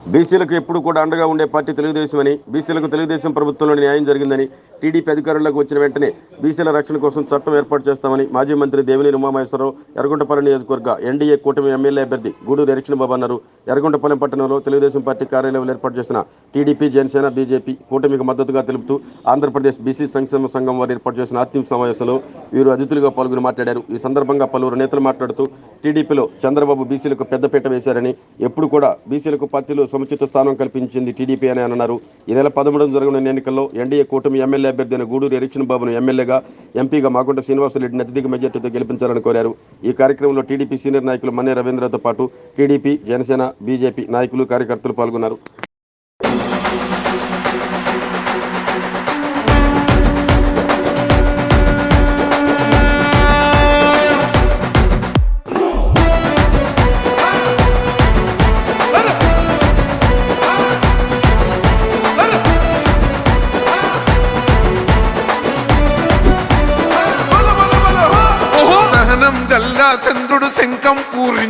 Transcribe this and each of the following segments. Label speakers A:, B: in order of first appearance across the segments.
A: బీసీలకు ఎప్పుడు కూడా అండగా ఉండే పార్టీ తెలుగుదేశం అని బీసీలకు తెలుగుదేశం ప్రభుత్వంలో న్యాయం జరిగిందని టీడీపీ అధికారంలోకి వచ్చిన వెంటనే బీసీల రక్షణ కోసం చట్టం ఏర్పాటు చేస్తామని మాజీ మంత్రి దేవినేని ఉమామహేశ్వరరావు ఎర్రగొండపాలెం నియోజకవర్గ ఎన్డీఏ కూటమి ఎమ్మెల్యే అభ్యర్థి గూడూరు ఎరక్షణ బాబు అన్నారు. ఎర్రగొండపాలెం పట్టణంలో తెలుగుదేశం పార్టీ కార్యాలయంలో ఏర్పాటు చేసిన టీడీపీ జనసేన బీజేపీ కూటమికి మద్దతుగా తెలుపుతూ ఆంధ్రప్రదేశ్ బీసీ సంక్షేమ సంఘం వారు ఏర్పాటు చేసిన ఆత్మీయ సమావేశంలో వీరు అతిథులుగా పాల్గొని మాట్లాడారు. ఈ సందర్భంగా పలువురు నేతలు మాట్లాడుతూ టీడీపీలో చంద్రబాబు బీసీలకు పెద్దపీట వేశారని ఎప్పుడు కూడా బీసీలకు పార్టీలో సముచిత స్థానం కల్పించింది టీడీపీ అని అన్నారు ఈ నెల పదమూడున జరగనున్న ఎన్నికల్లో ఎన్డీఏ కూటమి ఎమ్మెల్యే అభ్యర్థి అయిన గూడూరు ఎరిక్షన్ బాబును ఎమ్మెల్యేగా ఎంపీగా మాగుంట శ్రీనివాసరెడ్డిని అత్యధిక మెజార్టీతో గెలిపించాలని కోరారు. ఈ కార్యక్రమంలో టీడీపీ సీనియర్ నాయకులు మన్నే రవీంద్రతో పాటు టీడీపీ జనసేన బీజేపీ నాయకులు కార్యకర్తలు పాల్గొన్నారు.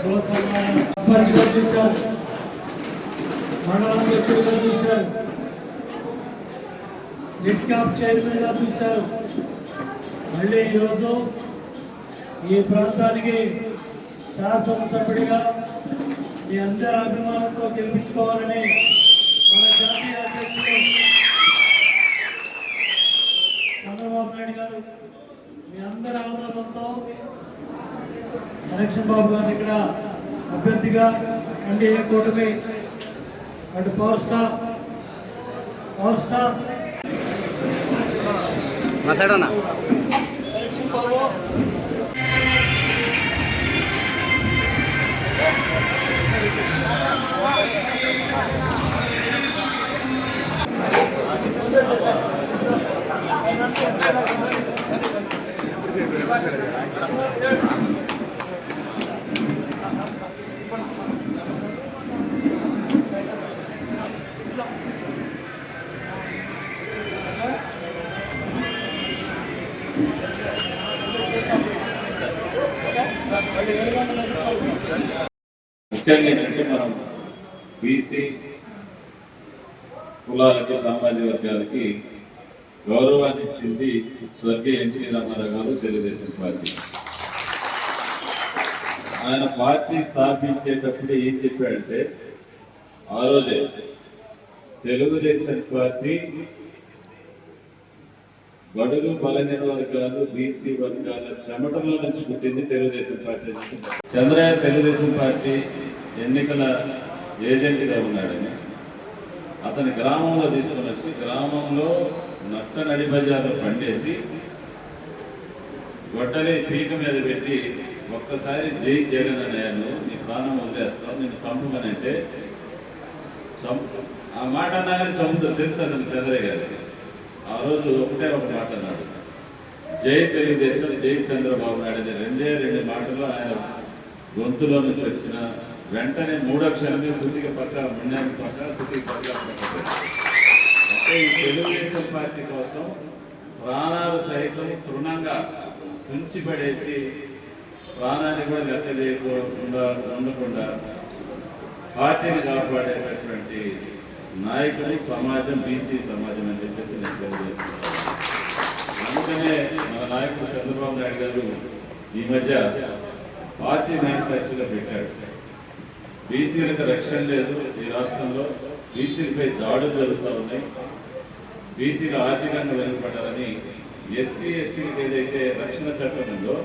B: సర్పంచ్గా చూశారు మండల అధ్యక్షుడిగా చూశారు లిట్ క్యాప్ చైర్మన్గా చూశారు మళ్ళీ ఈరోజు ఈ ప్రాంతానికి శాసనసభ్యుడిగా మీ అందరి అభిమానంతో గెలిపించుకోవాలని మన జాతీయ అధ్యక్షుడు చంద్రబాబు నాయుడు గారు మీ అందరి ఆదరణతో ఎలక్షన్ బాబు గారిని ఇక్కడ అభ్యర్థిగా ఎన్డీఏ కూటమి అటు పవర్ స్టార్ పవర్ స్టార్.
C: మా సైడ్
D: ముఖ్యంగా ఏంటంటే మనం బీసీ కులాలకి సామాజిక వర్గాలకి గౌరవాన్ని ఇచ్చింది స్వర్గీయ ఎన్టీ రామారావు గారు తెలుగుదేశం పార్టీ. ఆయన పార్టీ స్థాపించేటప్పుడు ఏం చెప్పాడంటే ఆ రోజే తెలుగుదేశం పార్టీ బడుగు బలహీన వర్గాలు బీసీ వర్గాల చెమటలో నుంచి పుట్టింది తెలుగుదేశం పార్టీ చంద్రయ్య తెలుగుదేశం పార్టీ ఎన్నికల ఏజెంట్గా ఉన్నాడని అతని గ్రామంలో తీసుకొని వచ్చి గ్రామంలో నట్ట నడిబజార్లో పండేసి గొడ్డలి పీక మీద పెట్టి ఒక్కసారి జై జగన్ నేను నీ ప్రాణం వదిలేస్తావు నేను చంపమని అంటే చంపు ఆ మాట అన్నా కానీ చంపుతా తెలుసు అతను చంద్రయ్య గారికి? ఆ రోజు ఒకటే ఒక మాట అన్నాడు. జై తెలుగుదేశం జై చంద్రబాబు నాయుడు అనే రెండే రెండు మాటలు ఆయన గొంతులో నుంచి వచ్చిన వెంటనే మూడు అక్షరాలు కుతికి పక్క మున్నానికి పక్క కుతికి పక్క అంటే ఈ తెలుగుదేశం పార్టీ కోసం ప్రాణాలు సైతం తృణంగా తుంచిపడేసి ప్రాణాన్ని కూడా లెక్క చేయకుండా ఉండకుండా పార్టీని కాపాడేటటువంటి నాయకులు సమాజం బీసీ సమాజం అని చెప్పేసి నేను తెలియజేస్తున్నాను. అందుకనే మన నాయకుడు చంద్రబాబు నాయుడు గారు ఈ మధ్య పార్టీ మేనిఫెస్టోలో పెట్టాడు. బీసీలకు రక్షణ లేదు ఈ రాష్ట్రంలో. బీసీలపై దాడులు జరుగుతూ ఉన్నాయి. బీసీలు ఆర్థికంగా వెనుకబడ్డారని ఎస్సీ ఎస్టీలకు ఏదైతే రక్షణ చట్టం ఉందో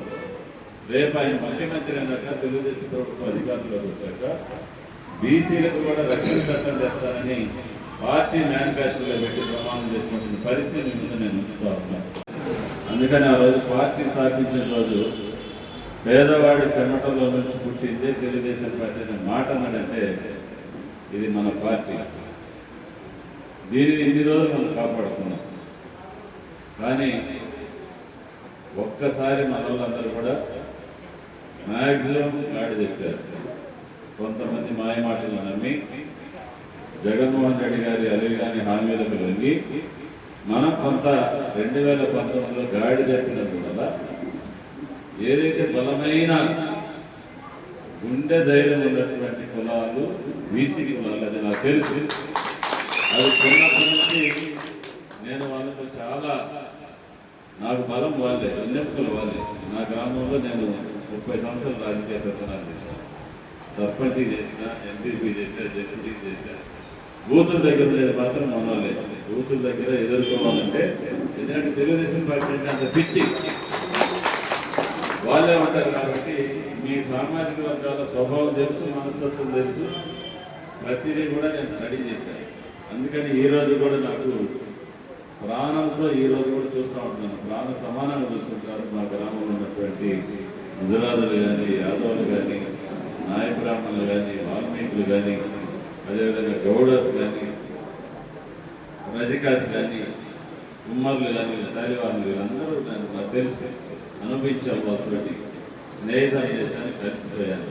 D: రేపు ఆయన ముఖ్యమంత్రి అన్నాక తెలుగుదేశం ప్రభుత్వం అధికారంలోకి వచ్చాక బీసీలకు కూడా రక్షణ చట్టం చేస్తానని పార్టీ మేనిఫెస్టోలో పెట్టి ప్రమాణం చేసినటువంటి పరిస్థితి ముందు నేను ఉంచుతా అందుకని ఆ రోజు పార్టీ స్థాపించిన రోజు పేదవాడి చెమటలో నుంచి పుట్టిందే తెలుగుదేశం పార్టీ అనే మాట అన్నాడంటే ఇది మన పార్టీ. దీనిని ఇన్ని రోజులు మనం కాపాడుకున్నాం. కానీ ఒక్కసారి మనల్లందరూ కూడా మ్యాక్సిమం గాడి చెప్పారు కొంతమంది మాయమాటలు నమ్మి జగన్మోహన్ రెడ్డి గారి అలిగాని హామీలకు లొంగి మనం కొంత రెండు వేల పంతొమ్మిదిలో గాడి చెప్పినందువల్ల ఏదైతే బలమైన గుండె ధైర్యం ఉన్నటువంటి కులాలు బీసీ కులాలు అది నాకు తెలుసు. అది చిన్నప్పటి నుంచి నేను వాళ్ళతో చాలా నాకు బలం వాళ్ళే విన్నెప్పులు వాళ్ళే. నా గ్రామంలో నేను ముప్పై సంవత్సరాలు రాజకీయ పెత్తనాలు చేశాను. సర్పంచ్ చేసిన ఎంపీపీ చేశా జడ్పీ చేశా బూతుల దగ్గర లేదు మాత్రం లేదు. బూతుల దగ్గర ఎదుర్కోవాలంటే ఎందుకంటే తెలుగుదేశం పార్టీ అంటే అంత పిచ్చి. వాళ్ళే ఉంటారు కాబట్టి మీ సామాజిక వర్గాల స్వభావం తెలుసు మనస్తత్వం తెలుసు. ప్రతిదీ కూడా నేను స్టడీ చేశాను. అందుకని ఈ రోజు కూడా నాకు ప్రాణంతో ఈ రోజు కూడా చూస్తూ ఉంటున్నాను. ప్రాణ సమానంగా చూస్తుంటారు మా గ్రామంలో ఉన్నటువంటి గుజరాతులు కానీ యాదవులు కానీ నాయ కానీ వాల్మీకులు కానీ అదేవిధంగా గౌడస్ కానీ రజకాస్ కానీ కుమ్మర్లు కానీ శాలివాళ్ళు వీళ్ళందరూ నాకు తెలుసు. అనుభవించాను వాళ్ళతోటి స్నేహితం చేశాను కలిసిపోయాను.